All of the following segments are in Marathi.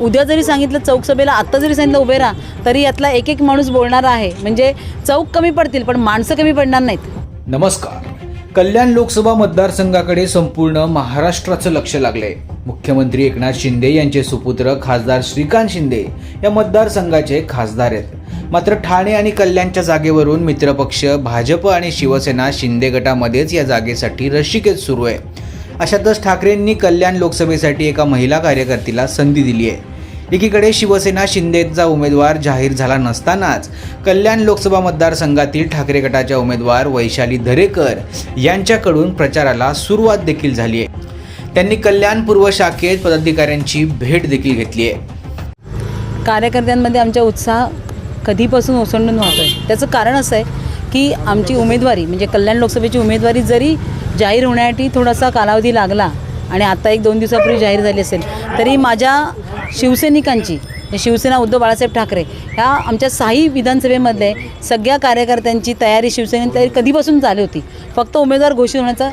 उद्या जरी सांगितलं चौक सभेला आत्ता जरी सांगितलं उभे राहा तरी यातला एक एक माणूस बोलणारा आहे. म्हणजे चौक कमी पडतील पण माणसं कमी पडणार नाहीत. नमस्कार. कल्याण लोकसभा मतदारसंघाकडे संपूर्ण महाराष्ट्राचं लक्ष लागलंय. मुख्यमंत्री एकनाथ शिंदे यांचे सुपुत्र खासदार श्रीकांत शिंदे या मतदारसंघाचे खासदार आहेत. मात्र ठाणे आणि कल्याणच्या जागेवरून मित्रपक्ष भाजप आणि शिवसेना शिंदे गटामध्येच या जागेसाठी रशिकेत सुरू आहे. अशातच ठाकरेंनी कल्याण लोकसभेसाठी एका महिला कार्यकर्तीला संधी दिली आहे. एकीकडे शिवसेना शिंदेचा उमेदवार जाहीर झाला नसतानाच कल्याण लोकसभा मतदारसंघातील ठाकरे गटाच्या उमेदवार वैशाली दरेकर यांच्याकडून प्रचाराला सुरुवात देखील झाली आहे. त्यांनी कल्याण पूर्व शाखेत पदाधिकाऱ्यांची भेट देखील घेतली आहे. कार्यकर्त्यांमध्ये आमचा उत्साह कधीपासून ओसंडून वाहतो आहे त्याचं कारण असं आहे की आमची उमेदवारी म्हणजे कल्याण लोकसभेची उमेदवारी जरी जाहीर होण्यासाठी थोडासा कालावधी लागला आणि आता एक दोन दिवसापूर्वी जाहीर झाली असेल तरी माझ्या शिवसैनिकांची शिवसेना उद्धव बाळासाहेब ठाकरे ह्या आमच्या साही विधानसभेमधले सगळ्या कार्यकर्त्यांची तयारी शिवसेनेची तयारी कधीपासून झाली होती? फक्त उमेदवार घोषित होण्याचा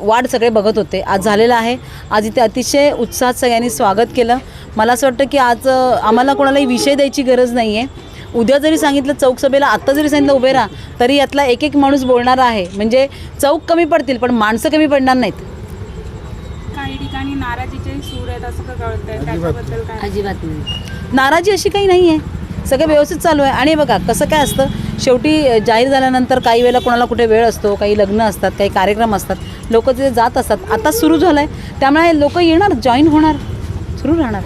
वाट सगळे बघत होते. आज झालेलं आहे. आज इथे अतिशय उत्साहात सगळ्यांनी स्वागत केलं. मला असं वाटतं की आज आम्हाला कोणालाही विषय द्यायची गरज नाही आहे उद्या जरी सांगितलं चौकसभेला आत्ता जरी सांगितलं उभे राहा तरी यातला एक एक माणूस बोलणारा आहे. म्हणजे चौक कमी पडतील पण माणसं कमी पडणार नाहीत. काही ठिकाणी नाराजीचे सूर आहेत असं का कळतंय? त्याच्याबद्दल काय? अजिबात नाही. नाराजी अशी काही नाही आहे सगळं व्यवस्थित चालू आहे. आणि बघा कसं काय असतं शेवटी जाहीर झाल्यानंतर काही वेळेला कोणाला कुठे वेळ असतो काही लग्न असतात काही कार्यक्रम असतात लोक तिथे जात असतात आता सुरू झालं आहे त्यामुळे लोक येणार जॉईन होणार सुरू राहणार.